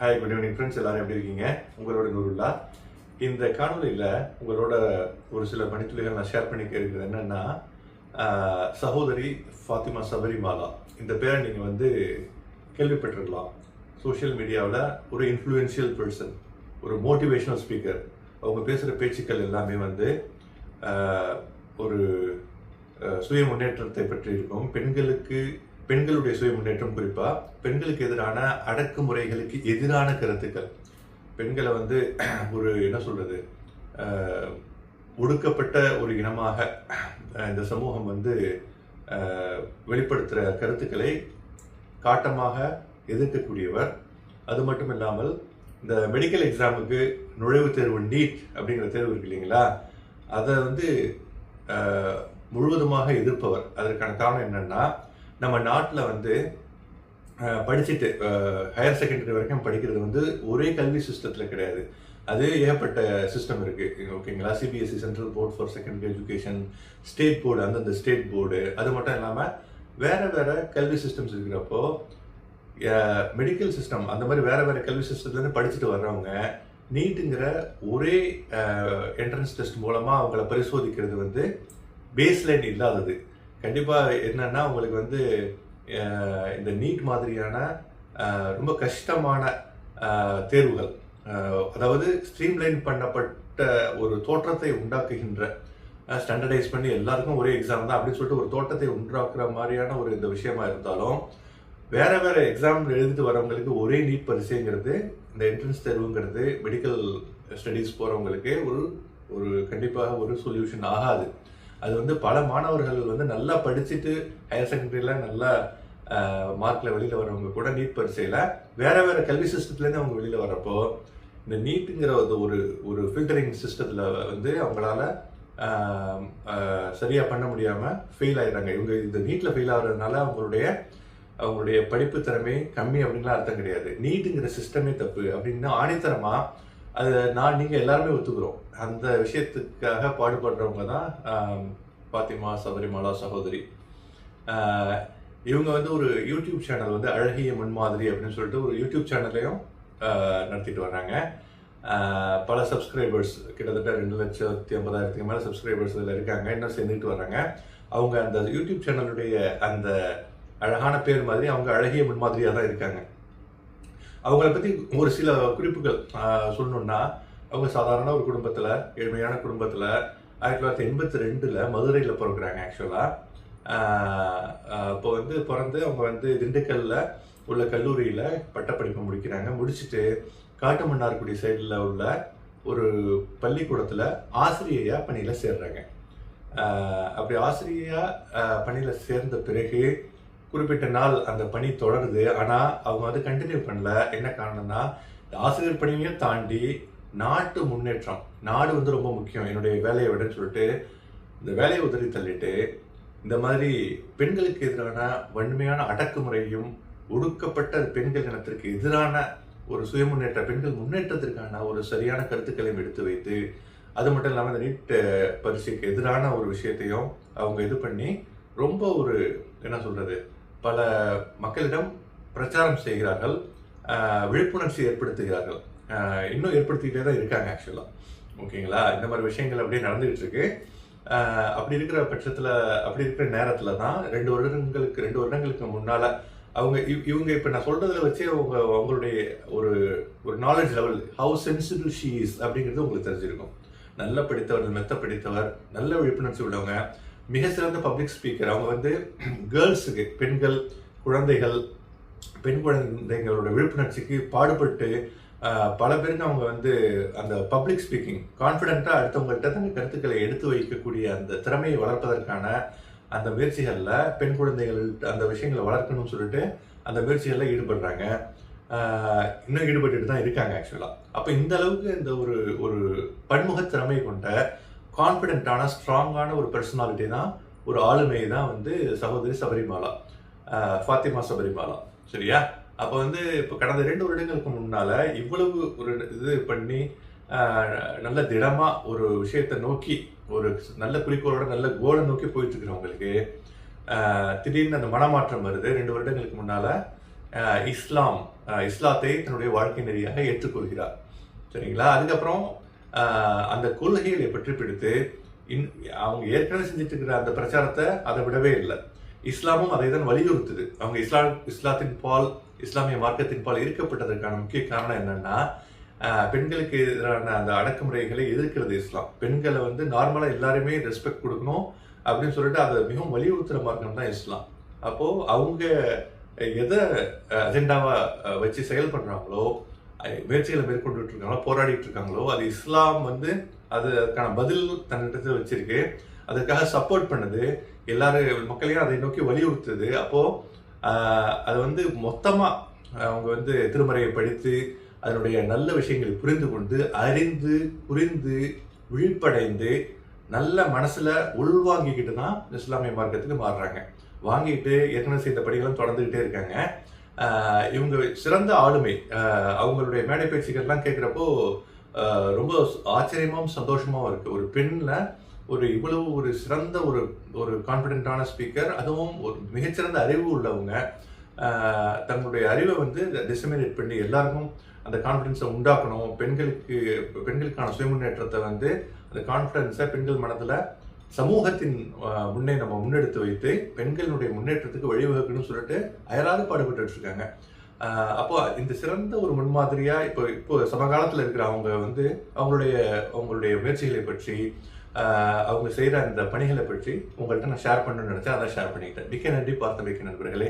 Hi good evening friends எல்லாரும் எப்படி இருக்கீங்க? உங்களோட நூறுல்லா இந்த காணொலியில் உங்களோட ஒரு சில பணித்துளிகள் நான் ஷேர் பண்ணிக்க இருக்கிறது என்னென்னா சகோதரி ஃபாத்திமா சபரிமாலா. இந்த பேரை நீங்கள் வந்து கேள்விப்பட்டிருக்கலாம். சோஷியல் மீடியாவில் ஒரு இன்ஃப்ளூயன்ஷியல் பர்சன் ஒரு மோட்டிவேஷனல் ஸ்பீக்கர் அவங்க பேசுகிற பேச்சுக்கள் எல்லாமே வந்து ஒரு சுய முன்னேற்றத்தை பற்றி இருக்கும். பெண்களுக்கு பெண்களுடைய சுய முன்னேற்றம் குறிப்பாக பெண்களுக்கு எதிரான அடக்குமுறைகளுக்கு எதிரான கருத்துக்கள். பெண்களை வந்து ஒரு என்ன சொல்கிறது ஒடுக்கப்பட்ட ஒரு இனமாக இந்த சமூகம் வந்து வெளிப்படுத்துகிற கருத்துக்களை காட்டமாக எதிர்க்கக்கூடியவர். அது மட்டும் இல்லாமல் இந்த மெடிக்கல் எக்ஸாமுக்கு நுழைவுத் தேர்வு நீட் அப்படிங்கிற தேர்வு இருக்கு இல்லைங்களா? அதை வந்து முழுவதுமாக எதிர்ப்பவர். அதற்கான காரணம் என்னென்னா நம்ம நாட்டில் வந்து படிச்சுட்டு ஹையர் செகண்டரி வரைக்கும் படிக்கிறது வந்து ஒரே கல்வி சிஸ்டத்தில் கிடையாது. அது ஏகப்பட்ட சிஸ்டம் இருக்குது ஓகேங்களா CBSE central board for secondary education state board அந்தந்த ஸ்டேட் போர்டு அது மட்டும் இல்லாமல் வேறு வேறு கல்வி சிஸ்டம்ஸ் இருக்கிறப்போ மெடிக்கல் சிஸ்டம் அந்த மாதிரி வேறு வேறு கல்வி சிஸ்டத்துலேருந்து படிச்சுட்டு வர்றவங்க நீட்டுங்கிற ஒரே என்ட்ரன்ஸ் டெஸ்ட் மூலமாக அவங்கள பரிசோதிக்கிறது வந்து பேஸ்லைன் இல்லாதது. கண்டிப்பாக என்னன்னா உங்களுக்கு வந்து இந்த நீட் மாதிரியான ரொம்ப கஷ்டமான தேர்வுகள் அதாவது ஸ்ட்ரீம்லைன் பண்ணப்பட்ட ஒரு தோற்றத்தை உண்டாக்குகின்ற ஸ்டாண்டர்டைஸ் பண்ணி எல்லாருக்கும் ஒரே எக்ஸாம் தான் அப்படின்னு சொல்லிட்டு ஒரு தோட்டத்தை உண்டாக்குற மாதிரியான ஒரு இந்த விஷயமா இருந்தாலும் வேற வேற எக்ஸாம் எழுதிட்டு வரவங்களுக்கு ஒரே நீட் பரிசைங்கிறது இந்த என்ட்ரன்ஸ் தேர்வுங்கிறது மெடிக்கல் ஸ்டடீஸ் போறவங்களுக்கு ஒரு ஒரு கண்டிப்பாக ஒரு சொல்யூஷன் ஆகாது. அது வந்து பல மாணவர்கள் வந்து நல்லா படிச்சுட்டு ஹையர் செகண்டரியில் நல்லா மார்க்கில் வெளியில் வரவங்க கூட நீட் பரீட்சையில் வேற வேற கல்வி சிஸ்டத்துலேருந்து அவங்க வெளியில் வரப்போ இந்த நீட்டுங்கிற ஒரு ஒரு ஒரு ஃபில்டரிங் சிஸ்டத்தில் வந்து அவங்களால சரியாக பண்ண முடியாமல் ஃபெயில் ஆயிடுறாங்க. இவங்க இந்த நீட்டில் ஃபெயில் ஆகுறதுனால அவங்களுடைய அவங்களுடைய படிப்பு திறமை கம்மி அப்படின்லாம் அர்த்தம் கிடையாது. நீட்டுங்கிற சிஸ்டமே தப்பு. அப்படின்னு ஆணித்தரமா அது நான் நீங்கள் எல்லாருமே ஒத்துக்கிறோம். அந்த விஷயத்துக்காக பாடுபடுறவங்க தான் பாத்திமா சபரிமாலா சகோதரி. இவங்க வந்து ஒரு யூடியூப் சேனல் வந்து அழகிய முன்மாதிரி அப்படின்னு சொல்லிட்டு ஒரு யூடியூப் சேனல்லையும் நடத்திட்டு வர்றாங்க. பல சப்ஸ்கிரைபர்ஸ் கிட்டத்தட்ட ரெண்டு லட்சத்தி ஐம்பதாயிரத்துக்கு மேலே சப்ஸ்கிரைபர்ஸ் இதில் இருக்காங்க. இன்னும் சேர்ந்துட்டு வர்றாங்க. அவங்க அந்த யூடியூப் சேனலுடைய அந்த அழகான பேர் மாதிரி அவங்க அழகிய முன்மாதிரியாக தான் இருக்காங்க. அவங்கள பற்றி ஒரு சில குறிப்புகள் சொல்லணுன்னா சொல்லணும்னா அவங்க சாதாரண ஒரு குடும்பத்தில் ஏழ்மையான குடும்பத்தில் ஆயிரத்தி தொள்ளாயிரத்தி எண்பத்தி ரெண்டில் மதுரையில் பிறக்கிறாங்க ஆக்சுவலாக இப்போ வந்து பிறந்து அவங்க வந்து திண்டுக்கல்லில் உள்ள கல்லூரியில் பட்டப்படிப்பு முடிக்கிறாங்க. முடிச்சுட்டு காட்டுமன்னார்குடி சைடில் உள்ள ஒரு பள்ளிக்கூடத்தில் ஆசிரியையாக பணியில் சேர்றாங்க. அப்படி ஆசிரியையாக பணியில் சேர்ந்த பிறகு குறிப்பிட்ட நாள் அந்த பணி தொடருது. ஆனால் அவங்க வந்து கண்டினியூ பண்ணல. என்ன காரணம்னா ஆசிரியர் பணியையும் தாண்டி நாட்டு முன்னேற்றம். நாடு வந்து ரொம்ப முக்கியம். என்னுடைய வேலையை விடன்னு சொல்லிட்டு இந்த வேலையை உதறி தள்ளிட்டு இந்த மாதிரி பெண்களுக்கு எதிரான வன்மையான அடக்குமுறையும் ஒடுக்கப்பட்ட பெண்கள் இனத்திற்கு எதிரான ஒரு சுய முன்னேற்ற பெண்கள் முன்னேற்றத்திற்கான ஒரு சரியான கருத்துக்களையும் எடுத்து வைத்து அது மட்டும் இல்லாமல் இந்த நீட் பரீட்சைக்கு எதிரான ஒரு விஷயத்தையும் அவங்க இது பண்ணி ரொம்ப ஒரு என்ன சொல்றது பல மக்களிடம் பிரச்சாரம் செய்கிறார்கள் விழிப்புணர்ச்சி ஏற்படுத்துகிறார்கள். இன்னும் ஏற்படுத்திக்கிட்டே தான் இருக்காங்க ஆக்சுவலாக ஓகேங்களா? இந்த மாதிரி விஷயங்கள் அப்படியே நடந்துகிட்டு இருக்கு. அப்படி இருக்கிற பட்சத்தில் அப்படி இருக்கிற நேரத்தில் தான் ரெண்டு வருடங்களுக்கு ரெண்டு வருடங்களுக்கு முன்னால் அவங்க இவ்- இவங்க இப்போ நான் சொல்கிறதுல வச்சே அவங்க அவங்களுடைய ஒரு ஒரு knowledge level how sensible she is அப்படிங்கிறது உங்களுக்கு தெரிஞ்சிருக்கும். நல்ல படித்தவர் மெத்த படித்தவர் நல்ல விழிப்புணர்ச்சி உள்ளவங்க. மிக சிறந்த பப்ளிக் ஸ்பீக்கர் அவங்க வந்து கேர்ள்ஸுக்கு பெண்கள் குழந்தைகள் பெண் குழந்தைங்களோட விழிப்புணர்ச்சிக்கு பாடுபட்டு பல பேருக்கு அவங்க வந்து அந்த பப்ளிக் ஸ்பீக்கிங் கான்ஃபிடென்ட்டாக அடுத்தவங்கள்ட்ட தங்கள் கருத்துக்களை எடுத்து வைக்கக்கூடிய அந்த திறமையை வளர்ப்பதற்கான அந்த முயற்சிகளில் பெண் குழந்தைகள் அந்த விஷயங்களை வளர்க்கணும்னு சொல்லிட்டு அந்த முயற்சிகளில் ஈடுபடுறாங்க. இன்னும் ஈடுபட்டுட்டு தான் இருக்காங்க ஆக்சுவலாக அப்போ இந்த அளவுக்கு இந்த ஒரு ஒரு பன்முக திறமை கொண்ட கான்ஃபிடென்ட்டான ஸ்ட்ராங்கான ஒரு பர்சனாலிட்டி தான் ஒரு ஆளுமையை தான் வந்து சகோதரி சபரிமாலா. ஃபாத்திமா சபரிமாலா. சரியா? அப்போ வந்து இப்போ கடந்த ரெண்டு வருடங்களுக்கு முன்னால் இவ்வளவு ஒரு இது பண்ணி நல்ல திடமாக ஒரு விஷயத்தை நோக்கி ஒரு நல்ல குறிக்கோளோட நல்ல கோலை நோக்கி போயிட்டு இருக்கிறவங்களுக்கு திடீர்னு அந்த மனமாற்றம் வருது. ரெண்டு வருடங்களுக்கு முன்னால் இஸ்லாம் இஸ்லாத்தை தன்னுடைய வாழ்க்கை நெறியாக ஏற்றுக்கொள்கிறார். சரிங்களா? அதுக்கப்புறம் அந்த கொள்கைகளை பற்றி பிடித்து இன் அவங்க ஏற்கனவே செஞ்சுட்டு இருக்கிற அந்த பிரச்சாரத்தை அதை விடவே இல்லை. இஸ்லாமும் அதை தான் வலியுறுத்துது. அவங்க இஸ்லாம் இஸ்லாத்தின் பால் இஸ்லாமிய மார்க்கத்தின் பால் ஈர்க்கப்பட்டதற்கான முக்கிய காரணம் என்னன்னா பெண்களுக்கு எதிரான அந்த அடக்குமுறைகளை எதிர்க்கிறது இஸ்லாம். பெண்களை வந்து நார்மலாக எல்லாருமே ரெஸ்பெக்ட் கொடுக்கணும் அப்படின்னு சொல்லிட்டு அதை மிகவும் வலியுறுத்துகிற மார்க்கம் தான் இஸ்லாம். அப்போது அவங்க எதை அஜெண்டாவாக வச்சு செயல்படுறாங்களோ முயற்சிகளை மேற்கொண்டுட்டு இருக்காங்களோ போராடிட்டு இருக்காங்களோ அது இஸ்லாம் வந்து அது அதுக்கான பதில் தன்னிடத்தில் வச்சிருக்கு. அதுக்காக சப்போர்ட் பண்ணுது எல்லாரும் மக்களையும் அதை நோக்கி வலியுறுத்துது. அப்போ அது வந்து மொத்தமா அவங்க வந்து திருமறையை படித்து அதனுடைய நல்ல விஷயங்களை புரிந்து கொண்டு அறிந்து புரிந்து விழிப்படைந்து நல்ல மனசுல உள்வாங்கிக்கிட்டு தான் இஸ்லாமிய மார்க்கத்துக்கு மாறுறாங்க. வாங்கிட்டு ஏற்கனவே செய்த படிகளும் தொடர்ந்துக்கிட்டே இருக்காங்க. இவங்க சிறந்த ஆளுமை. அவங்களுடைய மேடை பேச்சுக்கள்லாம் கேட்குறப்போ ரொம்ப ஆச்சரியமாகவும் சந்தோஷமாகவும் இருக்குது ஒரு பெண்ணில் ஒரு இவ்வளவு ஒரு சிறந்த ஒரு ஒரு கான்ஃபிடென்ட்டான ஸ்பீக்கர் அதுவும் ஒரு மிகச்சிறந்த அறிவு உள்ளவங்க. தங்களுடைய அறிவை வந்து டிசமினேட் பண்ணி எல்லாருக்கும் அந்த கான்ஃபிடென்ஸை உண்டாக்கணும். பெண்களுக்கு பெண்களுக்கான சுயமுன்னேற்றத்தை வந்து அந்த கான்ஃபிடென்ஸை பெண்கள் மனதில் சமூகத்தின் முன்னே நம்ம முன்னெடுத்து வைத்து பெண்களுடைய முன்னேற்றத்துக்கு வழிவகுக்கணும்னு சொல்லிட்டு அயராது பாடுபட்டு இருக்காங்க அப்போ இந்த சிறந்த ஒரு முன்மாதிரியா இப்போ இப்போ சமகாலத்தில் இருக்கிற அவங்க வந்து அவங்களுடைய அவங்களுடைய முயற்சிகளை பற்றி அவங்க செய்கிற அந்த பணிகளை பற்றி உங்கள்கிட்ட நான் ஷேர் பண்ணணும்னு நினச்சேன். அதை ஷேர் பண்ணிக்கிட்டேன். மிக்க நன்றி பார்த்த மிக்க நண்பர்களே.